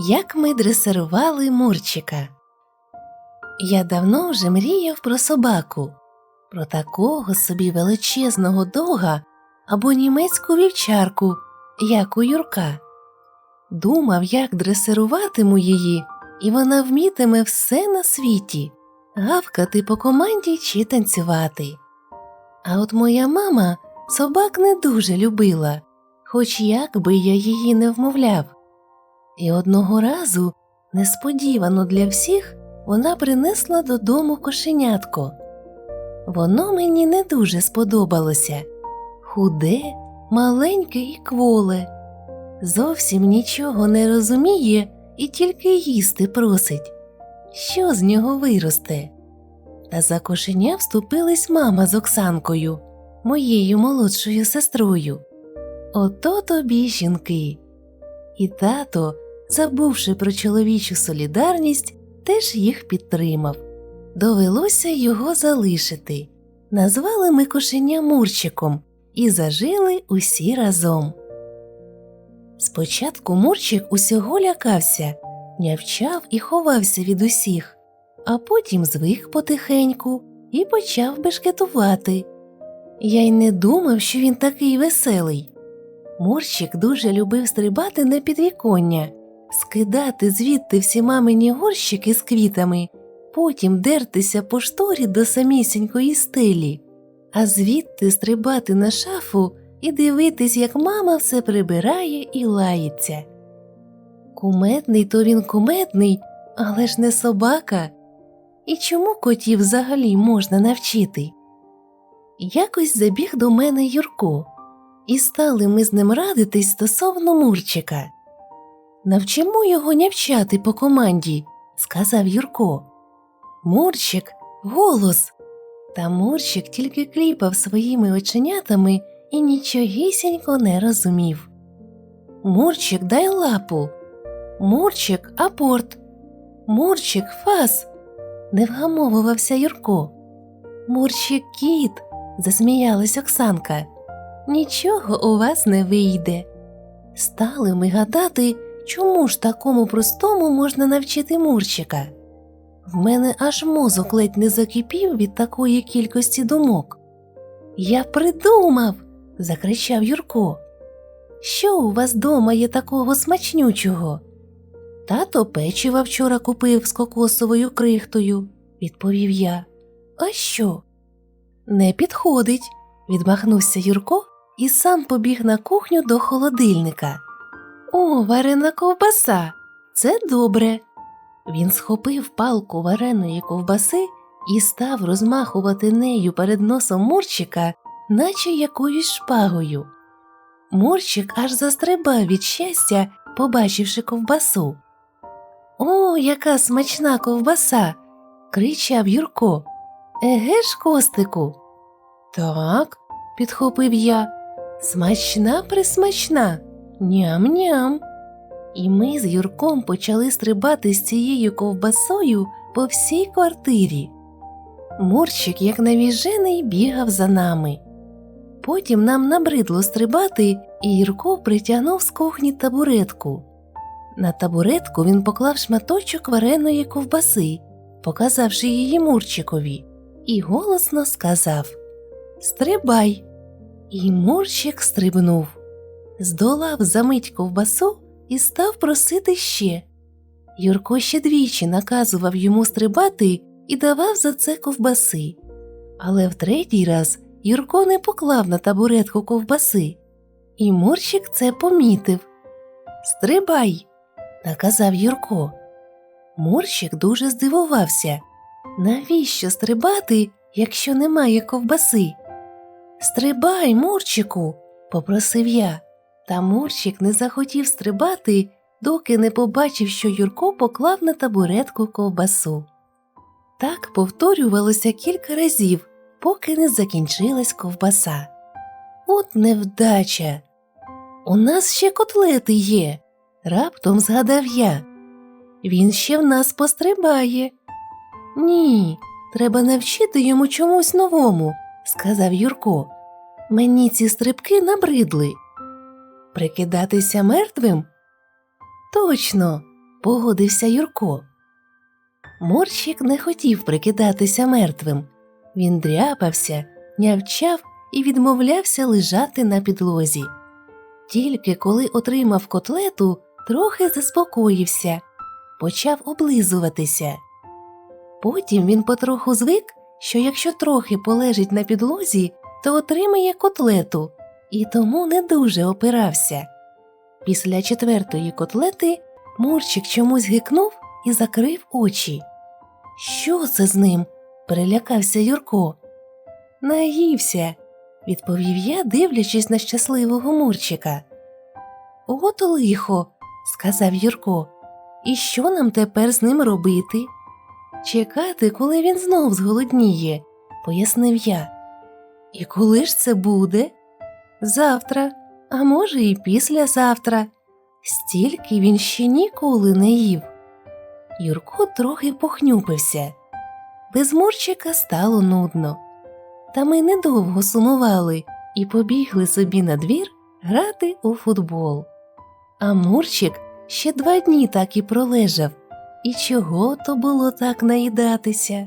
Як ми дресирували Мурчика. Я давно вже мріяв про собаку, про такого собі величезного дога або німецьку вівчарку, як у Юрка. Думав, як дресируватиму її, і вона вмітиме все на світі гавкати по команді чи танцювати. А от моя мама собак не дуже любила, хоч як би я її не вмовляв. І одного разу, несподівано для всіх, вона принесла додому кошенятко. Воно мені не дуже сподобалося худе, маленьке і кволе, зовсім нічого не розуміє і тільки їсти просить. Що з нього виросте? Та за кошеня вступились мама з Оксанкою, моєю молодшою сестрою. Ото тобі жінки. І тато, забувши про чоловічу солідарність, теж їх підтримав. Довелося його залишити. Назвали ми кошеня Мурчиком і зажили усі разом. Спочатку Мурчик усього лякався, нявчав і ховався від усіх, а потім звик потихеньку і почав бешкетувати. Я й не думав, що він такий веселий. Мурчик дуже любив стрибати на підвіконня, скидати звідти всі мамині горщики з квітами, потім дертися по шторі до самісінької стелі, а звідти стрибати на шафу і дивитись, як мама все прибирає і лається. Кумедний то він кумедний, але ж не собака. І чому котів взагалі можна навчити? Якось забіг до мене Юрко, і стали ми з ним радитись стосовно Мурчика. Навчимо його нявчати по команді, сказав Юрко. Мурчик, голос. Та Мурчик тільки кліпав своїми оченятами і нічогісінько не розумів. Мурчик, дай лапу. Мурчик, апорт. Мурчик, фас. Не вгамовувався Юрко. Мурчик кіт, засміялась Оксанка. Нічого у вас не вийде. Стали ми гадати, чому ж такому простому можна навчити Мурчика. В мене аж мозок ледь не закипів від такої кількості думок. Я придумав. закричав Юрко. Що у вас дома є такого смачнючого? Тато печива вчора купив з кокосовою крихтою, відповів я. А що? Не підходить, відмахнувся Юрко і сам побіг на кухню до холодильника. О, варена ковбаса. Це добре. Він схопив палку вареної ковбаси і став розмахувати нею перед носом Мурчика, наче якоюсь шпагою. Мурчик аж застрибав від щастя, побачивши ковбасу. О, яка смачна ковбаса. кричав Юрко. Еге ж, костику. Так, підхопив я. Смачна присмачна. Ням-ням. І ми з Юрком почали стрибати з цією ковбасою по всій квартирі. Мурчик, як навіжений, бігав за нами. Потім нам набридло стрибати, і Юрко притягнув з кухні табуретку. На табуретку він поклав шматочок вареної ковбаси, показавши її Мурчикові, і голосно сказав Стрибай. І Мурчик стрибнув, здолав за мить ковбасу і став просити ще. Юрко ще двічі наказував йому стрибати і давав за це ковбаси. Але в третій раз Юрко не поклав на табуретку ковбаси, і Мурчик це помітив. Стрибай, наказав Юрко. Мурчик дуже здивувався. Навіщо стрибати, якщо немає ковбаси? Стрибай, Мурчику, попросив я. Та Мурчик не захотів стрибати, доки не побачив, що Юрко поклав на табуретку ковбасу. Так повторювалося кілька разів, поки не закінчилась ковбаса. От невдача. У нас ще котлети є, раптом згадав я. Він ще в нас пострибає. Ні, треба навчити йому чомусь новому, сказав Юрко. Мені ці стрибки набридли. Прикидатися мертвим? Точно, погодився Юрко. Мурчик не хотів прикидатися мертвим. Він дряпався, нявчав і відмовлявся лежати на підлозі. Тільки коли отримав котлету, трохи заспокоївся, почав облизуватися. Потім він потроху звик, що якщо трохи полежить на підлозі, то отримає котлету, і тому не дуже опирався. Після четвертої котлети Мурчик чомусь гикнув і закрив очі. Що це з ним? перелякався Юрко. Наївся, відповів я, дивлячись на щасливого Мурчика. От лихо, сказав Юрко. І що нам тепер з ним робити? Чекати, коли він знов зголодніє, пояснив я. І коли ж це буде? Завтра, а може, і післязавтра. Стільки він ще ніколи не їв. Юрко трохи похнюпився. Без Мурчика стало нудно. Та ми недовго сумували і побігли собі на двір грати у футбол. А Мурчик ще два дні так і пролежав. І чого то було так наїдатися?